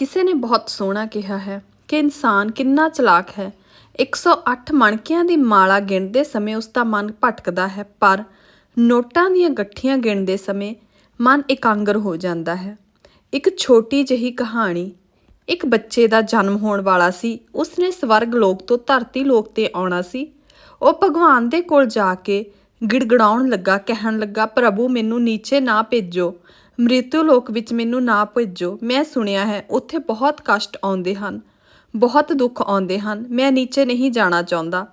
ਕਿਸੇ ਨੇ ਬਹੁਤ ਸੋਹਣਾ ਕਿਹਾ ਹੈ ਕਿ ਇਨਸਾਨ ਕਿੰਨਾ ਚਲਾਕ ਹੈ। 108 ਮਣਕਿਆਂ ਦੀ ਮਾਲਾ ਗਿਣਦੇ ਸਮੇਂ ਉਸ ਦਾ ਮਨ ਭਟਕਦਾ ਹੈ, ਪਰ ਨੋਟਾਂ ਦੀਆਂ ਗੱਠੀਆਂ ਗਿਣਦੇ ਸਮੇਂ ਮਨ ਇਕਾਂਗਰ ਹੋ ਜਾਂਦਾ ਹੈ। ਇੱਕ ਛੋਟੀ ਜਿਹੀ ਕਹਾਣੀ, ਇੱਕ ਬੱਚੇ ਦਾ ਜਨਮ ਹੋਣ ਵਾਲਾ ਸੀ, ਉਸਨੇ ਸਵਰਗ ਲੋਕ ਤੋਂ ਧਰਤੀ ਲੋਕ ਤੇ ਆਉਣਾ ਸੀ। ਉਹ ਭਗਵਾਨ ਦੇ ਕੋਲ ਜਾ ਕੇ ਗਿੜਗੜਾਉਣ ਲੱਗਾ, ਕਹਿਣ ਲੱਗਾ, ਪ੍ਰਭੂ, ਮੈਨੂੰ ਨੀਚੇ ਨਾ ਭੇਜੋ। ਮ੍ਰਿਤੂ ਲੋਕ ਵਿੱਚ ਮੈਨੂੰ ਨਾ ਭੇਜੋ। ਮੈਂ ਸੁਣਿਆ ਹੈ, ਉੱਥੇ ਬਹੁਤ ਕਸ਼ਟ ਆਉਂਦੇ ਹਨ, ਬਹੁਤ ਦੁੱਖ ਆਉਂਦੇ ਹਨ, ਮੈਂ ਨੀਚੇ ਨਹੀਂ ਜਾਣਾ ਚਾਹੁੰਦਾ।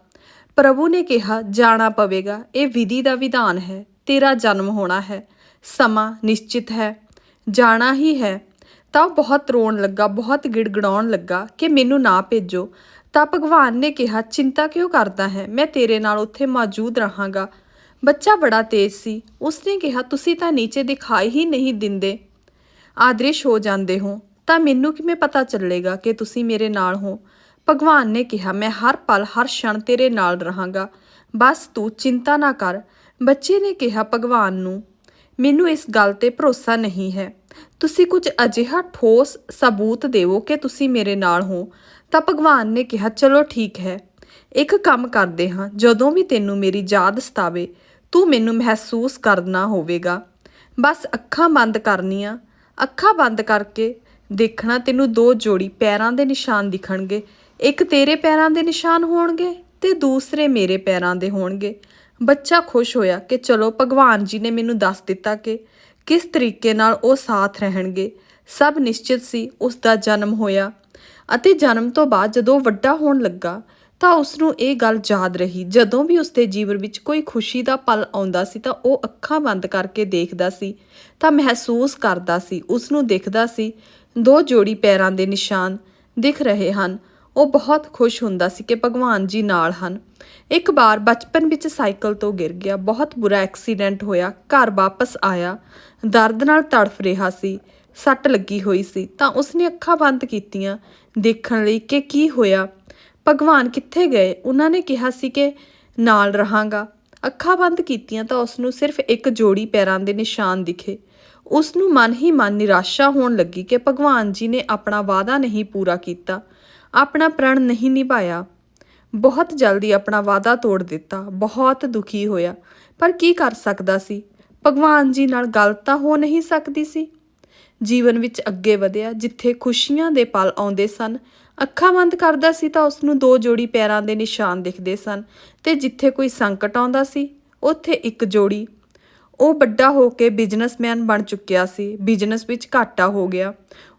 ਪ੍ਰਭੂ ਨੇ ਕਿਹਾ, ਜਾਣਾ ਪਵੇਗਾ, ਇਹ ਵਿਧੀ ਦਾ ਵਿਧਾਨ ਹੈ, ਤੇਰਾ ਜਨਮ ਹੋਣਾ ਹੈ, ਸਮਾਂ ਨਿਸ਼ਚਿਤ ਹੈ, ਜਾਣਾ ਹੀ ਹੈ। ਤਾਂ ਉਹ ਬਹੁਤ ਰੋਣ ਲੱਗਾ, ਬਹੁਤ ਗਿੜਗੜਾਉਣ ਲੱਗਾ ਕਿ ਮੈਨੂੰ ਨਾ ਭੇਜੋ। ਤਾਂ ਭਗਵਾਨ ਨੇ ਕਿਹਾ, ਚਿੰਤਾ ਕਿਉਂ ਕਰਦਾ ਹੈ? ਮੈਂ ਤੇਰੇ ਨਾਲ ਉੱਥੇ ਮੌਜੂਦ ਰਹਾਂਗਾ। ਬੱਚਾ ਬੜਾ ਤੇਜ਼ ਸੀ। ਉਸਨੇ ਕਿਹਾ, ਤੁਸੀਂ ਤਾਂ ਨੀਚੇ ਦਿਖਾਈ ਹੀ ਨਹੀਂ ਦਿੰਦੇ। ਆਦ੍ਰਿਸ਼ ਹੋ ਜਾਂਦੇ ਹੋ। ਤਾਂ ਮੈਨੂੰ ਕਿਵੇਂ ਪਤਾ ਚੱਲੇਗਾ ਕਿ ਤੁਸੀਂ ਮੇਰੇ ਨਾਲ ਹੋ? ਭਗਵਾਨ ਨੇ ਕਿਹਾ, ਮੈਂ ਹਰ ਪਲ, ਹਰ ਛਣ ਤੇਰੇ ਨਾਲ ਰਹਾਂਗਾ। ਬਸ ਤੂੰ ਚਿੰਤਾ ਨਾ ਕਰ। ਬੱਚੇ ਨੇ ਕਿਹਾ ਭਗਵਾਨ ਨੂੰ, ਮੈਨੂੰ ਇਸ ਗੱਲ ਤੇ ਭਰੋਸਾ ਨਹੀਂ ਹੈ। ਤੁਸੀਂ ਕੁਝ ਅਜਿਹਾ ਠੋਸ ਸਬੂਤ ਦੇਵੋ ਕਿ ਤੁਸੀਂ ਮੇਰੇ ਨਾਲ ਹੋ। ਤਾਂ ਭਗਵਾਨ ਨੇ ਕਿਹਾ, ਚਲੋ ਠੀਕ ਹੈ। ਇੱਕ ਕੰਮ ਕਰਦੇ ਹਾਂ। ਜਦੋਂ ਵੀ ਤੈਨੂੰ ਮੇਰੀ ਯਾਦ ਸਤਾਵੇ ਤੂੰ ਮੈਨੂੰ ਮਹਿਸੂਸ ਕਰਨਾ ਹੋਵੇਗਾ। ਬਸ ਅੱਖਾਂ ਬੰਦ ਕਰਨੀਆਂ। ਅੱਖਾਂ ਬੰਦ ਕਰਕੇ ਦੇਖਣਾ ਤੈਨੂੰ ਦੋ ਜੋੜੀ ਪੈਰਾਂ ਦੇ ਨਿਸ਼ਾਨ ਦਿਖਣਗੇ। ਇੱਕ ਤੇਰੇ ਪੈਰਾਂ ਦੇ ਨਿਸ਼ਾਨ ਹੋਣਗੇ ਤੇ ਦੂਸਰੇ ਮੇਰੇ ਪੈਰਾਂ ਦੇ ਹੋਣਗੇ। ਬੱਚਾ ਖੁਸ਼ ਹੋਇਆ ਕਿ ਚਲੋ ਭਗਵਾਨ ਜੀ ਨੇ ਮੈਨੂੰ ਦੱਸ ਦਿੱਤਾ ਕਿ ਕਿਸ ਤਰੀਕੇ ਨਾਲ ਉਹ ਸਾਥ ਰਹਿਣਗੇ। ਸਭ ਨਿਸ਼ਚਿਤ ਸੀ ਉਸ ਦਾ ਜਨਮ ਹੋਇਆ ਅਤੇ ਜਨਮ ਤੋਂ ਬਾਅਦ ਜਦੋਂ ਵੱਡਾ ਹੋਣ ਲੱਗਾ ਤਾਂ ਉਸ ਨੂੰ ਇਹ ਗੱਲ ਯਾਦ ਰਹੀ। ਜਦੋਂ ਵੀ ਉਸ ਦੇ ਜੀਵਨ ਵਿੱਚ ਕੋਈ ਖੁਸ਼ੀ ਦਾ ਪਲ ਆਉਂਦਾ ਸੀ ਤਾਂ ਉਹ ਅੱਖਾਂ ਬੰਦ ਕਰਕੇ ਦੇਖਦਾ ਸੀ, ਤਾਂ ਮਹਿਸੂਸ ਕਰਦਾ ਸੀ ਉਸ ਨੂੰ ਦਿਖਦਾ ਸੀ, ਦੋ ਜੋੜੀ ਪੈਰਾਂ ਦੇ ਨਿਸ਼ਾਨ ਦਿਖ ਰਹੇ ਹਨ। ਉਹ ਬਹੁਤ ਖੁਸ਼ ਹੁੰਦਾ ਸੀ ਕਿ ਭਗਵਾਨ ਜੀ ਨਾਲ ਹਨ। ਇੱਕ ਵਾਰ ਬਚਪਨ ਵਿੱਚ ਸਾਈਕਲ ਤੋਂ ਗਿਰ ਗਿਆ, ਬਹੁਤ ਬੁਰਾ ਐਕਸੀਡੈਂਟ ਹੋਇਆ, ਘਰ ਵਾਪਸ ਆਇਆ, ਦਰਦ ਨਾਲ ਤੜਫ ਰਿਹਾ ਸੀ, ਸੱਟ ਲੱਗੀ ਹੋਈ ਸੀ, ਤਾਂ ਉਸਨੇ ਅੱਖਾਂ ਬੰਦ ਕੀਤੀਆਂ ਦੇਖਣ ਲਈ ਕਿ ਕੀ ਹੋਇਆ। ਭਗਵਾਨ ਕਿੱਥੇ ਗਏ? ਉਹਨਾਂ ਨੇ ਕਿਹਾ ਸੀ ਕਿ ਨਾਲ ਰਹਾਂਗਾ। ਅੱਖਾਂ ਬੰਦ ਕੀਤੀਆਂ ਤਾਂ ਉਸ ਨੂੰ ਸਿਰਫ ਇੱਕ ਜੋੜੀ ਪੈਰਾਂ ਦੇ ਨਿਸ਼ਾਨ ਦਿਖੇ। ਉਸ ਨੂੰ ਮਨ ਹੀ ਮਨ ਨਿਰਾਸ਼ਾ ਹੋਣ ਲੱਗੀ ਕਿ ਭਗਵਾਨ ਜੀ ਨੇ ਆਪਣਾ ਵਾਅਦਾ ਨਹੀਂ ਪੂਰਾ ਕੀਤਾ। ਆਪਣਾ ਪ੍ਰਣ ਨਹੀਂ ਨਿਭਾਇਆ। ਬਹੁਤ ਜਲਦੀ ਆਪਣਾ ਵਾਅਦਾ ਤੋੜ ਦਿੱਤਾ। ਬਹੁਤ ਦੁਖੀ ਹੋਇਆ। ਪਰ ਕੀ ਕਰ ਸਕਦਾ ਸੀ? ਭਗਵਾਨ ਜੀ ਨਾਲ ਗੱਲ ਤਾਂ ਹੋ ਨਹੀਂ ਸਕਦੀ ਸੀ। ਜੀਵਨ ਵਿੱਚ ਅੱਗੇ ਵਧਿਆ, ਜਿੱਥੇ ਖੁਸ਼ੀਆਂ ਦੇ ਪਲ ਆਉਂਦੇ ਸਨ ਅੱਖਾਂ ਬੰਦ ਕਰਦਾ ਸੀ ਤਾਂ ਉਸ ਨੂੰ ਦੋ ਜੋੜੀ ਪੈਰਾਂ ਦੇ ਨਿਸ਼ਾਨ ਦਿਖਦੇ ਸਨ ਤੇ ਜਿੱਥੇ ਕੋਈ ਸੰਕਟ ਆਉਂਦਾ ਸੀ, ਉੱਥੇ ਇੱਕ ਜੋੜੀ। ਉਹ ਵੱਡਾ ਹੋ ਕੇ ਬਿਜ਼ਨਸਮੈਨ ਬਣ ਚੁੱਕਿਆ ਸੀ, ਬਿਜ਼ਨਸ ਵਿੱਚ ਘਾਟਾ ਹੋ ਗਿਆ।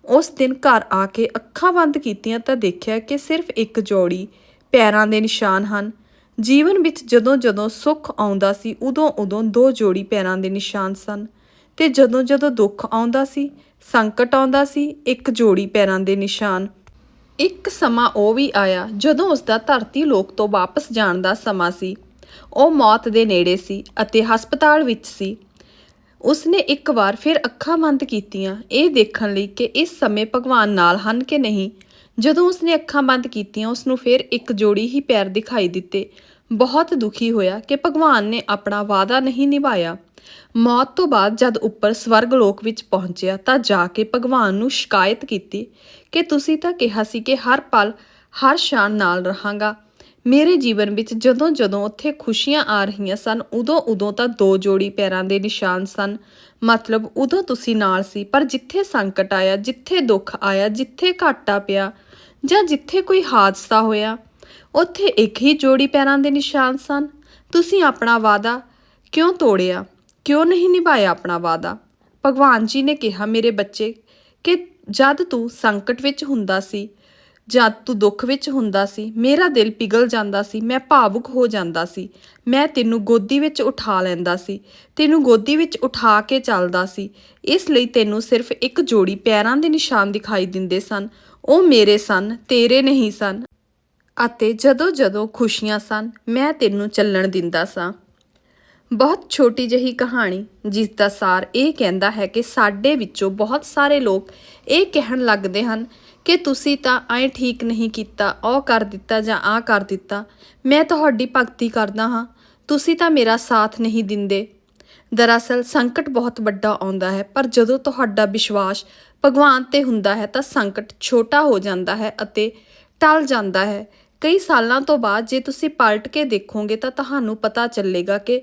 ਉਸ ਦਿਨ ਘਰ ਆ ਕੇ ਅੱਖਾਂ ਬੰਦ ਕੀਤੀਆਂ ਤਾਂ ਦੇਖਿਆ ਕਿ ਸਿਰਫ ਇੱਕ ਜੋੜੀ, ਪੈਰਾਂ ਦੇ ਨਿਸ਼ਾਨ ਹਨ। ਜੀਵਨ ਵਿੱਚ ਜਦੋਂ ਜਦੋਂ ਸੁੱਖ ਆਉਂਦਾ ਸੀ ਉਦੋਂ ਉਦੋਂ ਦੋ ਜੋੜੀ ਪੈਰਾਂ ਦੇ ਨਿਸ਼ਾਨ ਸਨ ਤੇ ਜਦੋਂ ਜਦੋਂ ਦੁੱਖ ਆਉਂਦਾ ਸੀ, ਸੰਕਟ ਆਉਂਦਾ ਸੀ, ਇੱਕ ਜੋੜੀ ਪੈਰਾਂ ਦੇ ਨਿਸ਼ਾਨ ਇੱਕ ਸਮਾਂ ਉਹ ਵੀ ਆਇਆ ਜਦੋਂ ਉਸ ਦਾ ਧਰਤੀ ਲੋਕ ਤੋਂ ਵਾਪਸ ਜਾਣ ਦਾ ਸਮਾਂ ਸੀ। ਉਹ ਮੌਤ ਦੇ ਨੇੜੇ ਸੀ ਅਤੇ ਹਸਪਤਾਲ ਵਿੱਚ ਸੀ। ਉਸਨੇ ਇੱਕ ਵਾਰ ਫਿਰ ਅੱਖਾਂ ਬੰਦ ਕੀਤੀਆਂ। ਇਹ ਦੇਖਣ ਲਈ ਕਿ ਇਸ ਸਮੇਂ ਭਗਵਾਨ ਨਾਲ ਹਨ ਕਿ ਨਹੀਂ। ਜਦੋਂ ਉਸਨੇ ਅੱਖਾਂ ਬੰਦ ਕੀਤੀਆਂ ਉਸ ਨੂੰ ਫਿਰ ਇੱਕ ਜੋੜੀ ਹੀ ਪੈਰ ਦਿਖਾਈ ਦਿੱਤੇ। ਬਹੁਤ ਦੁਖੀ ਹੋਇਆ ਕਿ ਭਗਵਾਨ ਨੇ ਆਪਣਾ ਵਾਅਦਾ ਨਹੀਂ ਨਿਭਾਇਆ। ਮੌਤ ਤੋਂ ਬਾਅਦ ਜਦ ਉੱਪਰ ਸਵਰਗ ਲੋਕ ਵਿੱਚ ਪਹੁੰਚਿਆ ਤਾਂ ਜਾ ਕੇ ਭਗਵਾਨ ਨੂੰ ਸ਼ਿਕਾਇਤ ਕੀਤੀ ਕਿ ਤੁਸੀਂ ਤਾਂ ਕਿਹਾ ਸੀ ਕਿ ਹਰ ਪਲ, ਹਰ ਸ਼ਾਨ ਨਾਲ ਰਹਾਂਗਾ। ਮੇਰੇ ਜੀਵਨ ਵਿੱਚ ਜਦੋਂ ਜਦੋਂ ਉੱਥੇ ਖੁਸ਼ੀਆਂ ਆ ਰਹੀਆਂ ਸਨ, ਉਦੋਂ ਉਦੋਂ ਤਾਂ ਦੋ ਜੋੜੀ ਪੈਰਾਂ ਦੇ ਨਿਸ਼ਾਨ ਸਨ। ਮਤਲਬ ਉਦੋਂ ਤੁਸੀਂ ਨਾਲ ਸੀ, ਪਰ ਜਿੱਥੇ ਸੰਕਟ ਆਇਆ, ਜਿੱਥੇ ਦੁੱਖ ਆਇਆ, ਜਿੱਥੇ ਘਾਟਾ ਪਿਆ ਜਾਂ ਜਿੱਥੇ ਕੋਈ ਹਾਦਸਾ ਹੋਇਆ ਉੱਥੇ ਇੱਕ ਹੀ ਜੋੜੀ ਪੈਰਾਂ ਦੇ ਨਿਸ਼ਾਨ ਸਨ। ਤੁਸੀਂ ਆਪਣਾ ਵਾਅਦਾ ਕਿਉਂ ਤੋੜਿਆ? ਕਿਉਂ ਨਹੀਂ ਨਿਭਾਇਆ ਆਪਣਾ ਵਾਅਦਾ? ਭਗਵਾਨ ਜੀ ਨੇ ਕਿਹਾ, ਮੇਰੇ ਬੱਚੇ, ਕਿ ਜਦ ਤੂੰ ਸੰਕਟ ਵਿੱਚ ਹੁੰਦਾ ਸੀ, ਜਦ ਤੂੰ ਦੁੱਖ ਵਿੱਚ ਹੁੰਦਾ ਸੀ, ਮੇਰਾ ਦਿਲ ਪਿਘਲ ਜਾਂਦਾ ਸੀ, ਮੈਂ ਭਾਵੁਕ ਹੋ ਜਾਂਦਾ ਸੀ, ਮੈਂ ਤੈਨੂੰ ਗੋਦੀ ਵਿੱਚ ਉਠਾ ਲੈਂਦਾ ਸੀ, ਤੈਨੂੰ ਗੋਦੀ ਵਿੱਚ ਉਠਾ ਕੇ ਚੱਲਦਾ ਸੀ, ਇਸ ਲਈ ਤੈਨੂੰ ਸਿਰਫ ਇੱਕ ਜੋੜੀ ਪੈਰਾਂ ਦੇ ਨਿਸ਼ਾਨ ਦਿਖਾਈ ਦਿੰਦੇ ਸਨ। ਉਹ ਮੇਰੇ ਸਨ, ਤੇਰੇ ਨਹੀਂ ਸਨ। ਅਤੇ ਜਦੋਂ ਜਦੋਂ ਖੁਸ਼ੀਆਂ ਸਨ, ਮੈਂ ਤੈਨੂੰ ਚੱਲਣ ਦਿੰਦਾ ਸਾਂ। ਬਹੁਤ ਛੋਟੀ ਜਿਹੀ ਕਹਾਣੀ, ਜਿਸ ਦਾ ਸਾਰ ਇਹ ਕਹਿੰਦਾ ਹੈ ਕਿ ਸਾਡੇ ਵਿੱਚੋਂ ਬਹੁਤ ਸਾਰੇ ਲੋਕ ਇਹ ਕਹਿਣ ਲੱਗਦੇ ਹਨ ਕਿ ਤੁਸੀਂ ਤਾਂ ਐ ਠੀਕ ਨਹੀਂ ਕੀਤਾ, ਉਹ ਕਰ ਦਿੱਤਾ ਜਾਂ ਆ ਕਰ ਦਿੱਤਾ। ਮੈਂ ਤੁਹਾਡੀ ਭਗਤੀ ਕਰਦਾ ਹਾਂ, ਤੁਸੀਂ ਤਾਂ ਮੇਰਾ ਸਾਥ ਨਹੀਂ ਦਿੰਦੇ। ਦਰਅਸਲ ਸੰਕਟ ਬਹੁਤ ਵੱਡਾ ਆਉਂਦਾ ਹੈ, ਪਰ ਜਦੋਂ ਤੁਹਾਡਾ ਵਿਸ਼ਵਾਸ ਭਗਵਾਨ ਤੇ ਹੁੰਦਾ ਹੈ ਤਾਂ ਸੰਕਟ ਛੋਟਾ ਹੋ ਜਾਂਦਾ ਹੈ ਅਤੇ ਟਲ ਜਾਂਦਾ ਹੈ। ਕਈ ਸਾਲਾਂ ਤੋਂ ਬਾਅਦ ਜੇ ਤੁਸੀਂ ਪਲਟ ਕੇ ਦੇਖੋਗੇ ਤਾਂ ਤੁਹਾਨੂੰ ਪਤਾ ਚੱਲੇਗਾ ਕਿ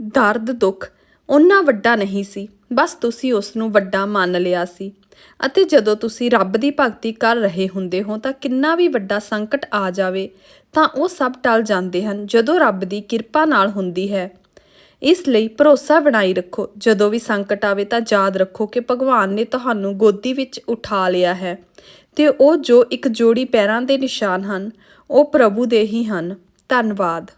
ਦਰਦ ਦੁੱਖ ਉਹਨਾਂ ਵੱਡਾ ਨਹੀਂ ਸੀ। ਬਸ ਤੁਸੀਂ ਉਸ ਨੂੰ ਵੱਡਾ ਮੰਨ ਲਿਆ ਸੀ। ਅਤੇ ਜਦੋਂ ਤੁਸੀਂ ਰੱਬ ਦੀ ਭਗਤੀ ਕਰ ਰਹੇ ਹੁੰਦੇ ਹੋ ਤਾਂ ਕਿੰਨਾ ਵੀ ਵੱਡਾ ਸੰਕਟ ਆ ਜਾਵੇ ਤਾਂ ਉਹ ਸਭ ਟਲ ਜਾਂਦੇ ਹਨ ਜਦੋਂ ਰੱਬ ਦੀ ਕਿਰਪਾ ਨਾਲ ਹੁੰਦੀ ਹੈ। ਇਸ ਲਈ ਭਰੋਸਾ ਬਣਾਈ ਰੱਖੋ। ਜਦੋਂ ਵੀ ਸੰਕਟ ਆਵੇ ਤਾਂ ਯਾਦ ਰੱਖੋ ਕਿ ਭਗਵਾਨ ਨੇ ਤੁਹਾਨੂੰ ਗੋਦੀ ਵਿੱਚ ਉਠਾ ਲਿਆ ਹੈ। ਤੇ ਉਹ ਜੋ ਇੱਕ ਜੋੜੀ ਪੈਰਾਂ ਦੇ ਨਿਸ਼ਾਨ ਹਨ, ਉਹ ਪ੍ਰਭੂ ਦੇ ਹੀ ਹਨ। ਧੰਨਵਾਦ।